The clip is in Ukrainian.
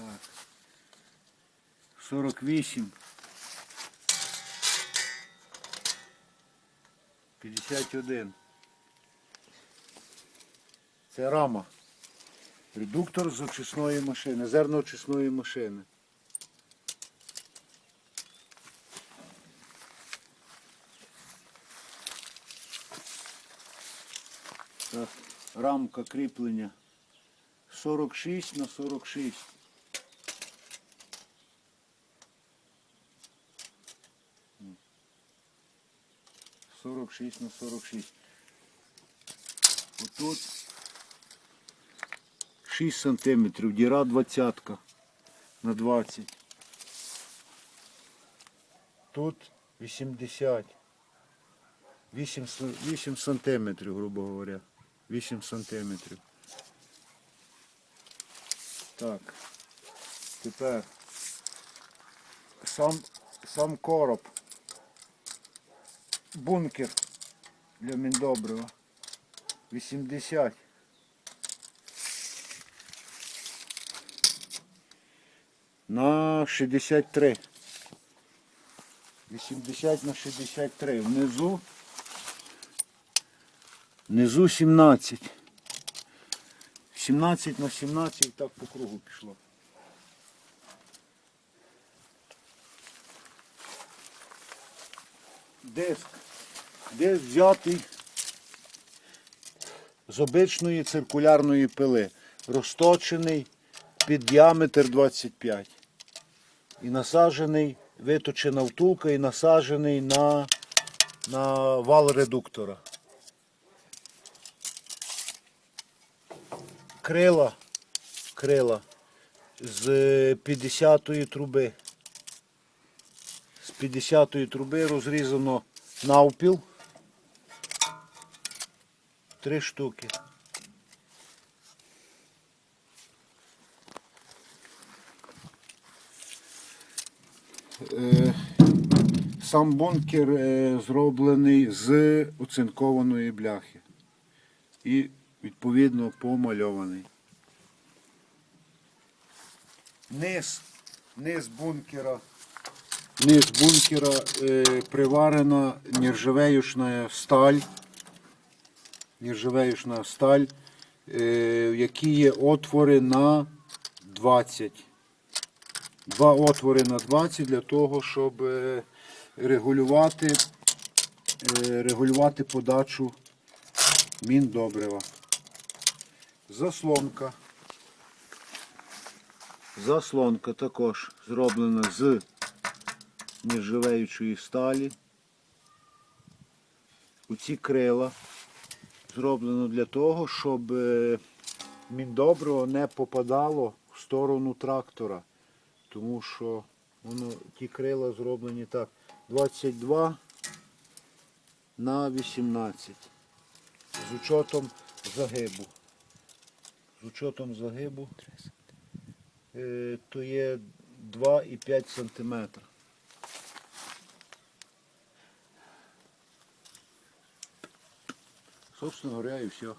Так. 48. 51. Це рама. Редуктор з очисної машини, зерноочисної машини. Рамка кріплення 46 на 46. 46 на 46. Отут 6 сантиметрів, діра 20 на 20. Тут 80. 8, с- 8 сантиметрів, грубо говоря. 8 сантиметрів. Так. Тепер сам, сам короб. Бункер для міндобрива. 80. На 63. 80 на 63. Внизу. Внизу 17. 17 на 17 і так по кругу пішло. Диск. Диск взятий з обичної циркулярної пили. Розточений під діаметр 25. І насаджений, виточена втулка і насаджений на, на вал редуктора. крила, крила з 50-ї труби. З 50-ї труби розрізано навпіл. Три штуки. Е, Сам бункер е, зроблений з оцинкованої бляхи і відповідно помальований. Низ, низ бункера, низ бункера е, приварена нержавеюшна сталь, нержавеюшна сталь, е, в якій є отвори на 20. Два отвори на 20 для того, щоб е, регулювати, регулювати подачу міндобрива. Заслонка. Заслонка також зроблена з нержавеючої сталі. Оці крила зроблено для того, щоб е, міндобриво не попадало в сторону трактора. Тому що воно, ті крила зроблені так. 22 на 18 з учетом загибу. З учетом загибу е, то є 2,5 см. Собственно говоря, і все.